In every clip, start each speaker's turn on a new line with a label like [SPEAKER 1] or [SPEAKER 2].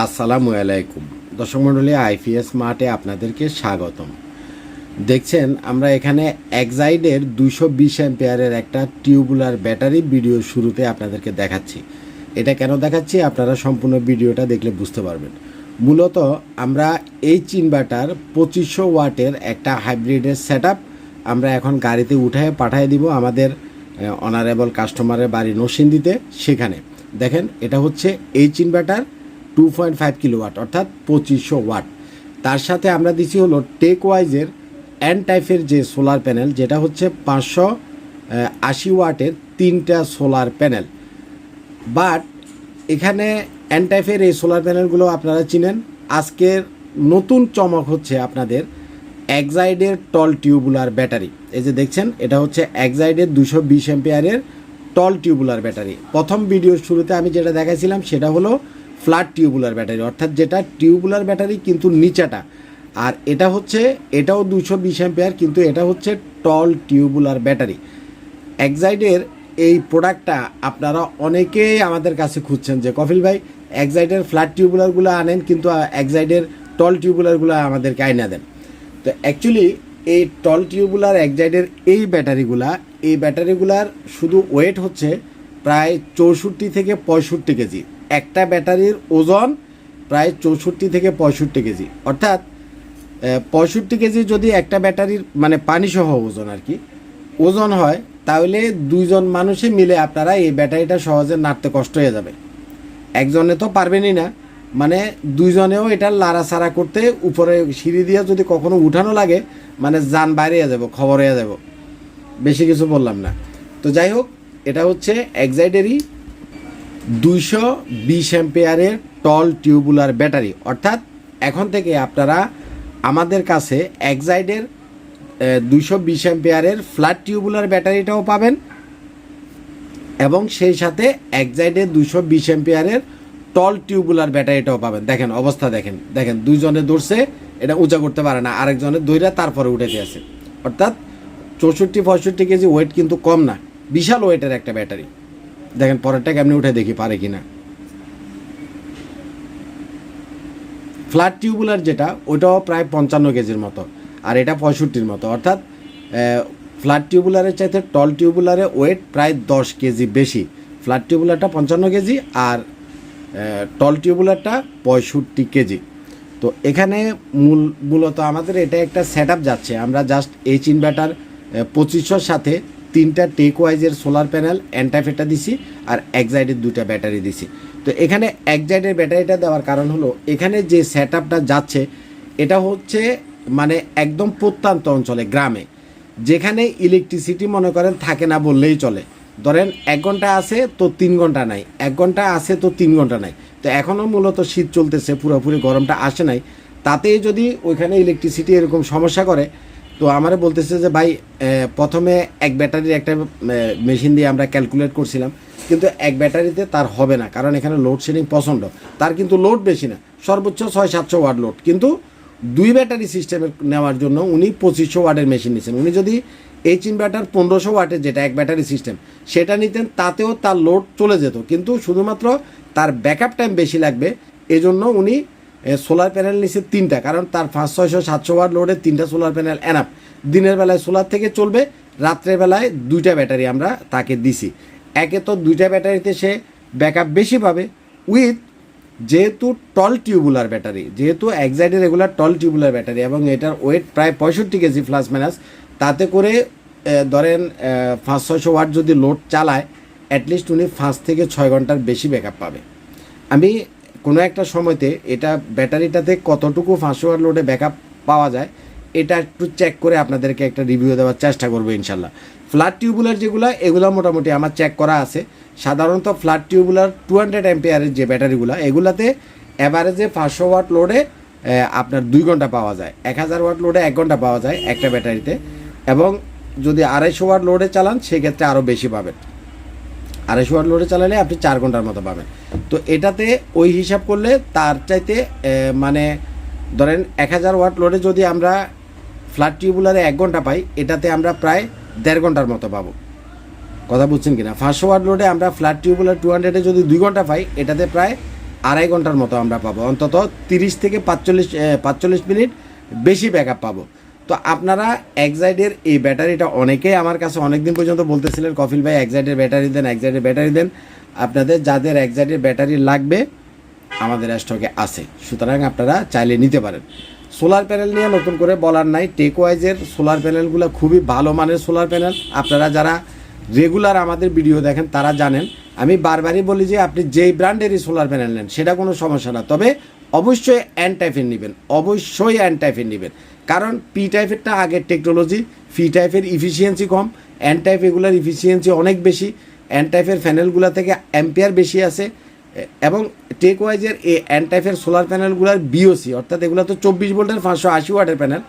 [SPEAKER 1] আসসালামু আলাইকুম। দর্শক মণ্ডলী, আইপিএস মার্টে আপনাদেরকে স্বাগতম। দেখছেন, আমরা এখানে এক্সাইডের দুশো বিশ অ্যাম্পিয়ারের একটা টিউবুলার ব্যাটারি ভিডিও শুরুতে আপনাদেরকে দেখাচ্ছি। এটা কেন দেখাচ্ছি? আপনারা সম্পূর্ণ ভিডিওটা দেখলে বুঝতে পারবেন। মূলত আমরা এই ইনভার্টার পঁচিশশো ওয়াটের একটা হাইব্রিডের সেট আমরা এখন গাড়িতে উঠায় পাঠিয়ে দিব আমাদের অনারেবল কাস্টমারের বাড়ি নরসিংদীতে, সেখানে। দেখেন, এটা হচ্ছে H inverter two point five kilo watt অর্থাৎ পঁচিশশো ওয়াট। তার সাথে আমরা দিচ্ছি হলো টেক ওয়াইজের অ্যান টাইপের যে সোলার প্যানেল যেটা হচ্ছে পাঁচশো আশি ওয়াটের তিনটা সোলার প্যানেল বাট এখানে অ্যান টাইপের এই সোলার প্যানেলগুলো আপনারা চিনেন। আজকের নতুন চমক হচ্ছে আপনাদের এক্সাইডের টল টিউবুলার ব্যাটারি এই যে দেখছেন, এটা হচ্ছে এক্সাইডের দুশো বিশ এম্পিয়ারের টল টিউবুলার ব্যাটারি প্রথম ভিডিওর শুরুতে আমি যেটা দেখাইছিলাম, সেটা হলো ফ্ল্যাট টিউবুলার ব্যাটারি, অর্থাৎ যেটা টিউবুলার ব্যাটারি কিন্তু নিচাটা। আর এটা হচ্ছে, এটাও দুশো বিশ অ্যাম্পিয়ার, কিন্তু এটা হচ্ছে টল টিউবুলার ব্যাটারি। এক্সাইডের এই প্রোডাক্টটা আপনারা অনেকেই আমাদের কাছে খুঁজছেন যে কফিল ভাই এক্সাইডের ফ্ল্যাট টিউবুলারগুলো আনেন, কিন্তু এক্সাইডের টল টিউবুলারগুলো আমাদেরকে আইনা দেন। তো অ্যাকচুয়ালি এই টল টিউবুলার একজাইডের এই ব্যাটারিগুলা, এই ব্যাটারিগুলার শুধু ওয়েট হচ্ছে প্রায় চৌষট্টি থেকে পঁয়ষট্টি কেজি। একটা ব্যাটারির ওজন প্রায় চৌষট্টি থেকে পঁয়ষট্টি কেজি। অর্থাৎ পঁয়ষট্টি কেজি যদি একটা ব্যাটারির মানে পানিসহ ওজন আর কি, ওজন হয়, তাহলে দুইজন মানুষে মিলে আপনারা এই ব্যাটারিটা সহজে নাড়তে কষ্ট হয়ে যাবে। একজনে তো পারবেনই না। মানে দুইজনেও এটা লাড়াছাড়া করতে উপরে সিঁড়ি দিয়ে যদি কখনো উঠানো লাগে মানে যান বাইরে যাব, খবর হয়ে যাব। বেশি কিছু বললাম না। তো যাই হোক, এটা হচ্ছে এক্সাইডেরই দুইশো বিশ অ্যাম্পিয়ারের টল টিউবুলার ব্যাটারি অর্থাৎ এখন থেকে আপনারা আমাদের কাছে একজাইডের দুইশো বিশ অ্যাম্পিয়ারের ফ্ল্যাট টিউবুলার ব্যাটারিটাও পাবেন এবং সেই সাথে একজাইডের দুইশো বিশ অ্যাম্পিয়ারের টল টিউবুলার ব্যাটারিটাও পাবেন। দেখেন, অবস্থা দেখেন দেখেন, দুইজনে দৌড়ছে, এটা উঁচা করতে পারে না, আরেকজনে দৈরা তারপরে উঠে আছে অর্থাৎ চৌষট্টি পঁয়ষট্টি কেজি ওয়েট কিন্তু কম না, বিশাল ওয়েটের একটা ব্যাটারি দেখেন পরেরটা কেমনি উঠে দেখি, পারে কি না ফ্ল্যাট টিউবুলার যেটা, ওটাও প্রায় পঞ্চান্ন কেজির মতো, আর এটা পঁয়ষট্টির মতো। অর্থাৎ ফ্ল্যাট টিউবুলারের চাইতে টল টিউবুলারে ওয়েট প্রায় দশ কেজি বেশি। ফ্ল্যাট টিউবুলারটা পঞ্চান্ন কেজি, আর টল টিউবুলারটা পঁয়ষট্টি কেজি। তো এখানে মূল, মূলত আমাদের এটা একটা সেট যাচ্ছে। আমরা জাস্ট এইচ ইনভার্টার পঁচিশশোর সাথে তিনটা টেক ওয়াইজের সোলার প্যানেল অ্যান্টাফেটা দিছি আর একজাইডের দুটা ব্যাটারি দিছি। তো এখানে একজাইডের ব্যাটারিটা দেওয়ার কারণ হলো, এখানে যে সেট যাচ্ছে, এটা হচ্ছে মানে একদম প্রত্যন্ত অঞ্চলে, গ্রামে। যেখানে ইলেকট্রিসিটি মনে করেন থাকে না বললেই চলে। ধরেন এক ঘণ্টা আছে তো তিন ঘণ্টা নাই, এক ঘণ্টা আছে তো তিন ঘণ্টা নাই। তো এখনও মূলত শীত চলতেছে, পুরোপুরি গরমটা আসে নাই। তাতেই যদি ওইখানে ইলেকট্রিসিটি এরকম সমস্যা করে তো আমারে বলতেছে যে, ভাই প্রথমে এক ব্যাটারির একটা মেশিন দিয়ে আমরা ক্যালকুলেট করছিলাম, কিন্তু এক ব্যাটারিতে তার হবে না, কারণ এখানে লোডশেডিং পছন্দ। তার কিন্তু লোড বেশি না, সর্বোচ্চ ছয় সাতশো ওয়াট লোড কিন্তু দুই ব্যাটারি সিস্টেমে নেওয়ার জন্য উনি পঁচিশশো ওয়াটের মেশিন নিচ্ছেন উনি যদি এইচ ইনভার্টার পনেরোশো ওয়াটের যেটা এক ব্যাটারি সিস্টেম সেটা নিতেন, তাতেও তার লোড চলে যেত। কিন্তু শুধুমাত্র তার ব্যাকআপ টাইম বেশি লাগবে, এজন্য উনি সোলার প্যানেল নিচ্ছে তিনটা, কারণ তার পাঁচ ছয়শো, সাতশো ওয়াট লোডের তিনটা সোলার প্যানেল এনাফ দিনের বেলায় সোলার থেকে চলবে, রাত্রের বেলায় দুইটা ব্যাটারি আমরা তাকে দিছি। একে তো দুইটা ব্যাটারিতে সে ব্যাকআপ বেশি পাবে। উইথ যেহেতু টল টিউবুলার ব্যাটারি যেহেতু একজাইডের রেগুলার টল টিউবুলার ব্যাটারি এবং এটার ওয়েট প্রায় পঁয়ষট্টি কেজি প্লাস মাইনাস তাতে করে ধরেন পাঁচ ছয়শো ওয়াট যদি লোড চালায় অ্যাটলিস্ট উনি পাঁচ থেকে ছয় ঘণ্টার বেশি ব্যাকআপ পাবে। আমি কোনো একটা সময়তে এটা ব্যাটারিটাতে কতটুকু পাঁচশো ওয়াট লোডে ব্যাকআপ পাওয়া যায়, এটা একটু চেক করে আপনাদেরকে একটা রিভিউ দেওয়ার চেষ্টা করব ইনশাল্লাহ। ফ্ল্যাট টিউবুলার যেগুলো, এগুলো মোটামুটি আমার চেক করা আছে। সাধারণত ফ্ল্যাট টিউবুলার টু হান্ড্রেড এমপিআরের যে ব্যাটারিগুলো, এগুলাতে অ্যাভারেজে পাঁচশো ওয়াট লোডে আপনার দুই ঘণ্টা পাওয়া যায়। এক হাজার ওয়াট লোডে এক ঘণ্টা পাওয়া যায় একটা ব্যাটারিতে। এবং যদি আড়াইশো ওয়াট লোডে চালান, সেক্ষেত্রে আরও বেশি পাবেন। আড়াইশো ওয়াট লোডে চালালে আপনি চার ঘণ্টার মতো পাবেন। তো এটাতে ওই হিসাব করলে তার চাইতে মানে ধরেন এক হাজার ওয়াট লোডে যদি আমরা ফ্ল্যাট টিউবুলারে এক ঘণ্টা পাই, এটাতে আমরা প্রায় দেড় ঘণ্টার মতো পাবো। কথা বুঝছেন কিনা? পাঁচশো ওয়াট লোডে আমরা ফ্ল্যাট টিউবুলার টু হান্ড্রেডে যদি দুই ঘণ্টা পাই, এটাতে প্রায় আড়াই ঘণ্টার মতো আমরা পাবো। অন্তত তিরিশ থেকে পাঁচচল্লিশ পাঁচচল্লিশ মিনিট বেশি ব্যাক আপ পাবো। তো আপনারা এক্সাইডের এই ব্যাটারিটা অনেকেই আমার কাছে অনেক দিন পর্যন্ত বলতেছিলেন কফিল ভাই এক্সাইডের ব্যাটারি দেন এক্সাইডের ব্যাটারি দেন। আপনাদের যাদের এক্সাইডের ব্যাটারি লাগবে, আমাদের স্টকে আছে। সুতরাং আপনারা চাইলে নিতে পারেন। সোলার প্যানেল নিয়ে নতুন করে বলার নাই। টেকওয়াইজের সোলার প্যানেলগুলো খুবই ভালো মানের সোলার প্যানেল। আপনারা যারা রেগুলার আমাদের ভিডিও দেখেন, তারা জানেন। আমি বারবারই বলি যে, আপনি যেই ব্র্যান্ডেরই সোলার প্যানেল নেন, সেটা কোনো সমস্যা না। তবে অবশ্যই অ্যান টাইপের নেবেন। অবশ্যই অ্যান টাইপের নেবেন। কারণ পি টাইপেরটা আগের টেকনোলজি ফি টাইপের ইফিসিয়েন্সি কম অ্যান টাইপ এগুলার ইফিসিয়েন্সি অনেক বেশি অ্যান টাইপের প্যানেলগুলো থেকে অ্যাম্পিয়ার বেশি আছে এবং টেক ওয়াইজের এই অ্যান টাইপের সোলার প্যানেলগুলোর বিওসি অর্থাৎ এগুলো তো চব্বিশ ভোল্টের পাঁচশো আশি ওয়াটের প্যানেল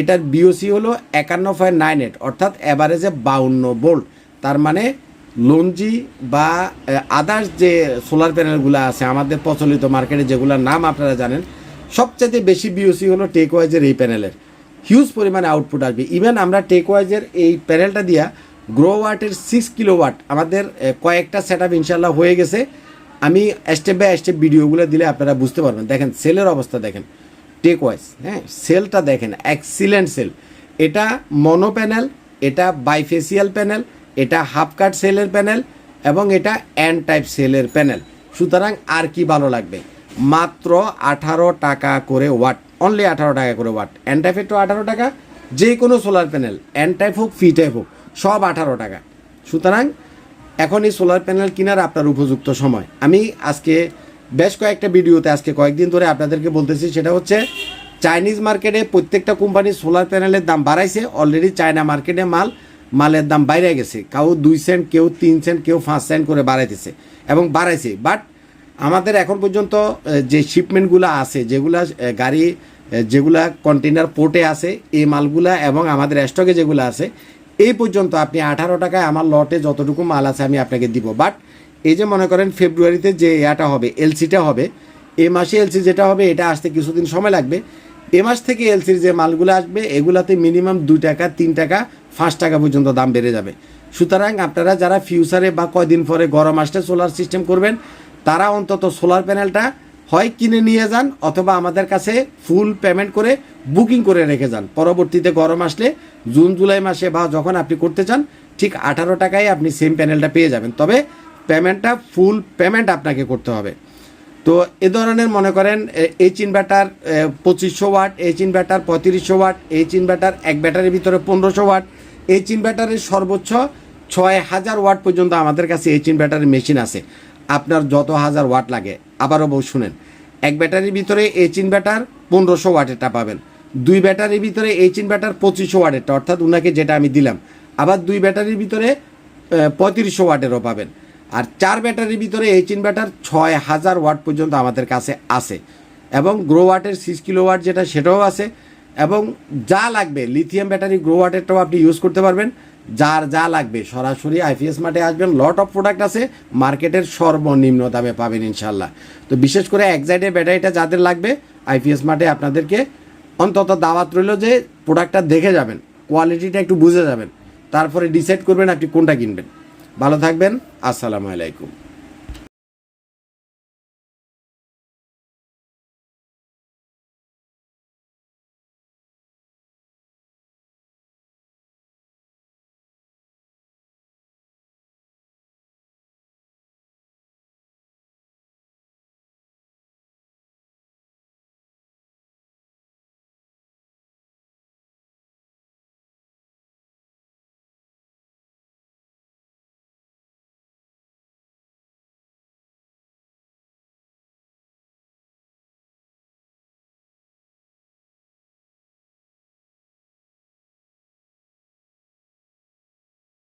[SPEAKER 1] এটার বিওসি হলো একান্ন পয়েন্ট নাইন এইট অর্থাৎ অ্যাভারেজে বাউন্ন ভোল্ট। তার মানে লঞ্জি বা আদার্স যে সোলার প্যানেলগুলো আছে, আমাদের প্রচলিত মার্কেটে যেগুলোর নাম আপনারা জানেন সবচেয়ে বেশি বিওসি হলো টেক ওয়াইজের এই প্যানেলের হিউজ পরিমাণে আউটপুট আসবে। ইভেন আমরা টেক ওয়াইজের এই প্যানেলটা দিয়া গ্রো ওয়াটের সিক্স কিলো ওয়াট আমাদের কয়েকটা সেট আপ ইনশাল্লাহ হয়ে গেছে। আমি স্টেপ বাই স্টেপ ভিডিওগুলো দিলে আপনারা বুঝতে পারবেন। দেখেন সেলের অবস্থা দেখেন টেক ওয়াইজ হ্যাঁ সেলটা দেখেন এক্সিলেন্ট সেল এটা মনো প্যানেল এটা বাইফেসিয়াল প্যানেল এটা হাফ কাট সেলের প্যানেল এবং এটা অ্যান্ড টাইপ সেলের প্যানেল সুতরাং আর কি ভালো লাগবে? মাত্র আঠারো টাকা করে ওয়াট অনলি আঠারো টাকা করে ওয়াট তো আঠারো টাকা, যে কোনো সোলার প্যানেল অ্যান্ড টাইপ হোক ফি টাইপ হোক, সব আঠারো টাকা। সুতরাং এখন এই সোলার প্যানেল কেনার আপনার উপযুক্ত সময়। আমি আজকে বেশ কয়েকটা ভিডিওতে আজকে কয়েকদিন ধরে আপনাদেরকে বলতেছি, সেটা হচ্ছে চাইনিজ মার্কেটে প্রত্যেকটা কোম্পানির সোলার প্যানেলের দাম বাড়াইছে। অলরেডি চায়না মার্কেটে মাল, মালের দাম বাইরে গেছে। কাউ দুই সেন্ট কেউ তিন সেন্ট কেউ পাঁচ সেন্ট করে বাড়াইতেছে এবং বাড়াইছে। বাট আমাদের এখন পর্যন্ত যে শিপমেন্টগুলো আছে, যেগুলা গাড়ি যেগুলা কন্টেনার পোর্টে আছে, এই মালগুলা এবং আমাদের স্টকে যেগুলো আছে, এই পর্যন্ত আপনি আঠারো টাকায় আমার লটে যতটুকু মাল আছে আমি আপনাকে দিব। বাট এই যে মনে করেন ফেব্রুয়ারিতে যে ইয়াটা হবে এলসিটা হবে, এ মাসে এলসি যেটা হবে, এটা আসতে কিছুদিন সময় লাগবে। এ মাস থেকে এলসির যে মালগুলো আসবে, এগুলাতে মিনিমাম দুই টাকা, তিন টাকা, পাঁচ টাকা পর্যন্ত দাম বেড়ে যাবে। সুতরাং আপনারা যারা ফিউচারে বা কয়দিন পরে গরম আসলে সোলার সিস্টেম করবেন তারা অন্তত সোলার প্যানেলটা হয় কিনে নিয়ে যান অথবা আমাদের কাছে ফুল পেমেন্ট করে বুকিং করে রেখে যান। পরবর্তীতে গরম আসলে জুন, জুলাই মাসে বা যখন আপনি করতে চান, ঠিক আঠারো টাকায় আপনি সেম প্যানেলটা পেয়ে যাবেন। তবে পেমেন্টটা ফুল পেমেন্ট আপনাকে করতে হবে। তো এ ধরনের মনে করেন এইচ ইনভার্টার পঁচিশশো ওয়াট এইচ ইনভার্টার পঁয়ত্রিশশো ওয়াট এইচ ইনভার্টার এক ব্যাটারির ভিতরে পনেরোশো ওয়াট। এইচ ইনভার্টারের সর্বোচ্চ ছয় হাজার ওয়াট পর্যন্ত আমাদের কাছে এইচ ইনভার্টারের মেশিন আছে। আপনার যত হাজার ওয়াট লাগে। আবারও বউ শুনেন, এক ব্যাটারির ভিতরে এইচ ইনভার্টার পনেরোশো ওয়াটেরটা পাবেন। দুই ব্যাটারির ভিতরে এইচ ইনভার্টার পঁচিশশো ওয়াটেরটা, অর্থাৎ ওনাকে যেটা আমি দিলাম। আবার দুই ব্যাটারির ভিতরে পঁয়ত্রিশশো ওয়াটেরও পাবেন। আর চার ব্যাটারির ভিতরে এইচ ইনভার্টার ছয় হাজার ওয়াট পর্যন্ত আমাদের কাছে আছে। এবং গ্রো ওয়াটের সিক্স কিলো ওয়াট যেটা, সেটাও আছে। এবং যা লাগবে, লিথিয়াম ব্যাটারি গ্রো ওয়াটেরটাও আপনি ইউজ করতে পারবেন। যার যা লাগবে, সরাসরি আইপিএস মাঠে আসবেন। লট অফ প্রোডাক্ট আছে মার্কেটের সর্বনিম্ন দামে পাবেন ইনশাল্লাহ তো বিশেষ করে একজাইডের ব্যাটারিটা যাদের লাগবে আইপিএস মাঠে আপনাদেরকে অন্তত দাওয়াত রইল যে প্রোডাক্টটা দেখে যাবেন কোয়ালিটিটা একটু বুঝে যাবেন। তারপরে ডিসাইড করবেন আপনি কোনটা কিনবেন। ভালো থাকবেন, আসসালামু আলাইকুম।